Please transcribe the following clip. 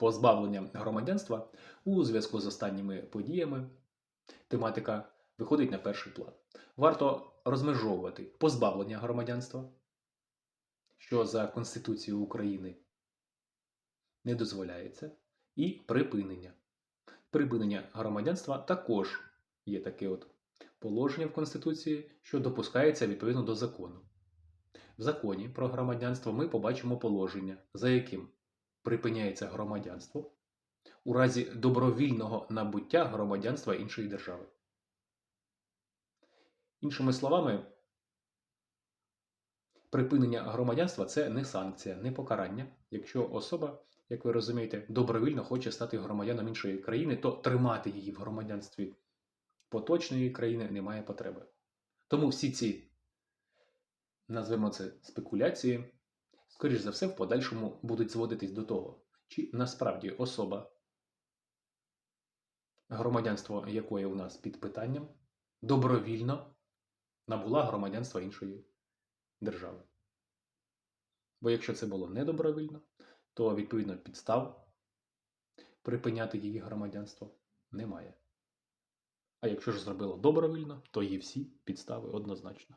позбавлення громадянства у зв'язку з останніми подіями тематика виходить на перший план. Варто розмежовувати позбавлення громадянства, що за Конституцією України не дозволяється, і припинення. Припинення громадянства також є таке от положення в Конституції, що допускається відповідно до закону. В законі про громадянство ми побачимо положення, за яким припиняється громадянство у разі добровільного набуття громадянства іншої держави. Іншими словами, припинення громадянства це не санкція, не покарання. Якщо особа, як ви розумієте, добровільно хоче стати громадяном іншої країни, то тримати її в громадянстві поточної країни немає потреби. Тому всі ці, назвемо це спекуляції, скоріш за все, в подальшому будуть зводитись до того, чи насправді особа, громадянство якої у нас під питанням, добровільно набула громадянства іншої держави. Бо якщо це було недобровільно, то відповідно підстав припиняти її громадянство немає. А якщо ж зробила добровільно, то є всі підстави однозначно.